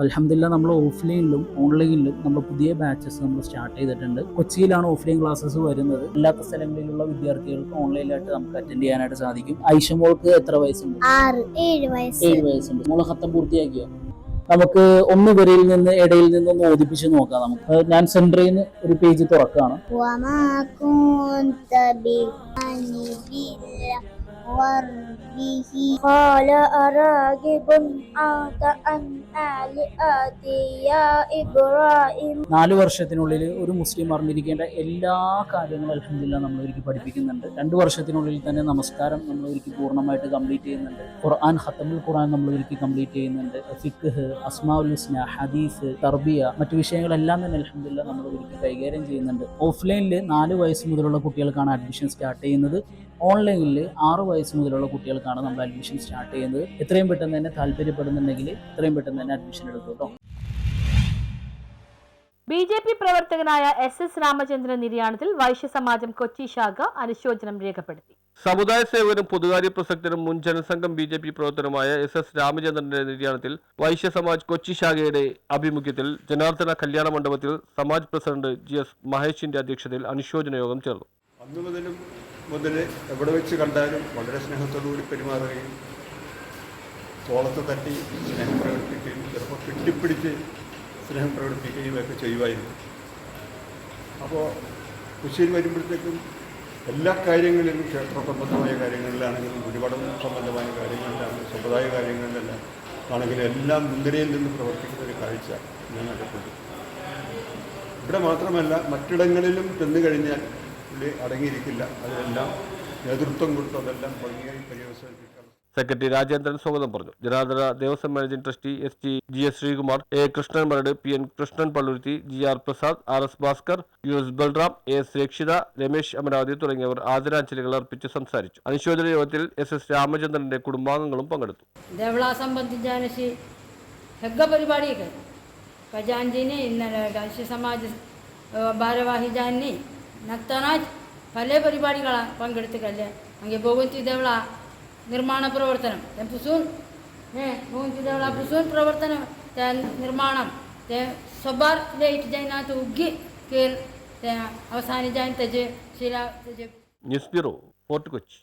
അലഹമില്ല നമ്മൾ ഓഫ്ലൈനിലും ഓൺലൈനിലും നമ്മൾ പുതിയ ബാച്ചസ് നമ്മൾ സ്റ്റാർട്ട് ചെയ്തിട്ടുണ്ട്. കൊച്ചിയിലാണ് ഓഫ്ലൈൻ ക്ലാസ്സസ് വരുന്നത്. എല്ലാത്ത സ്ഥലങ്ങളിലുള്ള വിദ്യാർത്ഥികൾക്ക് ഓൺലൈനിലായിട്ട് നമുക്ക് അറ്റൻഡ് ചെയ്യാനായിട്ട് സാധിക്കും. ഐഷമോൾക്ക് എത്ര വയസ്സുണ്ട്? ഏഴ് വയസ്സുണ്ട്. നമ്മൾ ഹത്തം പൂർത്തിയാക്കിയോ? നമുക്ക് ഒന്ന് ഇവരിൽ നിന്ന് ഇടയിൽ നിന്ന് ഒന്ന് ഓദിപ്പിച്ച് നോക്കാം നമുക്ക്. ഞാൻ സെൻട്രിൽ നിന്ന് ഒരു പേജ് തുറക്കാണ് وربه قال أراغب أنت عن آلهتي يا إبراهيم നാല് വർഷത്തിനുള്ളിൽ ഒരു മുസ്ലിം അറിഞ്ഞിരിക്കേണ്ട എല്ലാ കാര്യങ്ങളും അലഹമില്ല നമ്മൾ ഒരിക്കൽ പഠിപ്പിക്കുന്നുണ്ട് രണ്ട് വർഷത്തിനുള്ളിൽ തന്നെ നമസ്കാരം നമ്മൾ ഒരിക്കൽ പൂർണ്ണമായിട്ട് കംപ്ലീറ്റ് ചെയ്യുന്നുണ്ട് ഖുർആൻ ഹത്തമുൽ ഖുർആൻ നമ്മൾ ഒരിക്കൽ കംപ്ലീറ്റ് ചെയ്യുന്നുണ്ട് ഫിഖ് അസ്മാഉൽ ഹുസ്ന ഹദീസ് തർബിയ മറ്റു വിഷയങ്ങളെല്ലാം തന്നെ അലഹമില്ല നമ്മൾ ഒരിക്കൽ കൈകാര്യം ചെയ്യുന്നുണ്ട് ഓഫ്ലൈനിൽ നാല് വയസ്സ് മുതലുള്ള കുട്ടികൾക്കാണ് അഡ്മിഷൻ സ്റ്റാർട്ട് ചെയ്യുന്നത് ഓൺലൈനിൽ ആറ് വയസ്സ് മുതലുള്ള കുട്ടികൾക്കാണ് നമ്മൾ അഡ്മിഷൻ സ്റ്റാർട്ട് ചെയ്യുന്നത്. എത്രയും പെട്ടെന്ന് തന്നെ താല്പര്യപ്പെടുന്നുണ്ടെങ്കിൽ എത്രയും പെട്ടെന്ന് തന്നെ അഡ്മിഷൻ എടുക്കും കേട്ടോ ബി ജെ പി പ്രവർത്തകനായ എസ് എസ് രാമചന്ദ്രൻ നിര്യാണത്തിൽ വൈശ്യ സമാജം കൊച്ചി ശാഖ അനുശോചനം രേഖപ്പെടുത്തി. സമുദായ സേവകനും പൊതുകാര്യ പ്രസക്തനും മുൻ ജനസംഘം ബി ജെ പി പ്രവർത്തനമായ എസ് എസ് രാമചന്ദ്രന്റെ നിര്യാണത്തിൽ വൈശ്യ സമാജ് കൊച്ചി ശാഖയുടെ ആഭിമുഖ്യത്തിൽ ജനാർദ്ദന കല്യാണ മണ്ഡപത്തിൽ സമാജ് പ്രസിഡന്റ് ജി എസ് മഹേഷിന്റെ അധ്യക്ഷതയിൽ അനുശോചന യോഗം ചേർന്നു. മുതൽ എവിടെ വെച്ച് കണ്ടാലും വളരെ സ്നേഹത്തോടുകൂടി പെരുമാറുകയും തോളത്ത് തട്ടി സ്നേഹം പ്രകടിപ്പിക്കുകയും ചിലപ്പോൾ കെട്ടിപ്പിടിച്ച് സ്നേഹം പ്രകടിപ്പിക്കുകയും ഒക്കെ ചെയ്യുമായിരുന്നു. അപ്പോൾ കൊച്ചിയിൽ വരുമ്പോഴത്തേക്കും എല്ലാ കാര്യങ്ങളിലും ക്ഷേത്ര സംബന്ധമായ കാര്യങ്ങളിലാണെങ്കിലും ഒരുപാട് സംബന്ധമായ കാര്യങ്ങളിലാണെങ്കിലും സമ്പ്രദായ കാര്യങ്ങളിലെല്ലാം ആണെങ്കിലും എല്ലാം മുൻനിരയിൽ നിന്ന് പ്രവർത്തിക്കുന്ന ഒരു കാഴ്ച ഞാൻ കണ്ടിട്ടുണ്ട്. ഇവിടെ മാത്രമല്ല മറ്റിടങ്ങളിലും ചെന്നു കഴിഞ്ഞാൽ പുള്ളി അടങ്ങിയിരിക്കില്ല. അതെല്ലാം നേതൃത്വം കൊടുത്തു അതെല്ലാം ഭംഗിയായി സെക്രട്ടറി രാജേന്ദ്രൻ സ്വാഗതം പറഞ്ഞു. ജനാദര Devaswom managing trustee S T G S Sreekumar A Krishnan Maradu P N Krishnan Palluruthy G R Prasad R S Bhaskar U S Balram A S Rakshitha Ramesh Amaravathi തുടങ്ങിയവർ ആദരാഞ്ജലികൾ അർപ്പിച്ച് സംസാരിച്ചു. അനുശോചന യോഗത്തിൽ എസ് എസ് രാമചന്ദ്രന്റെ കുടുംബാംഗങ്ങളും പങ്കെടുത്തു. ദേവള സംബന്ധിച്ച് നർത്തന പല പരിപാടികളാണ് പങ്കെടുത്തിട്ടല്ലേ അങ്ങ് ഭോഗവതി ദേവള നിർമ്മാണ പ്രവർത്തനം. പുസൂൺ ഏ ഭോഗവതി ദേവള പുസൂൺ പ്രവർത്തനം നിർമ്മാണം. സ്വബാർ ലൈറ്റ് ജൈനകത്ത് ഉഗ്ഗി കീർ അവസാനിജാൻ തജ് ശില തജ്. News bureau Fort Kochi.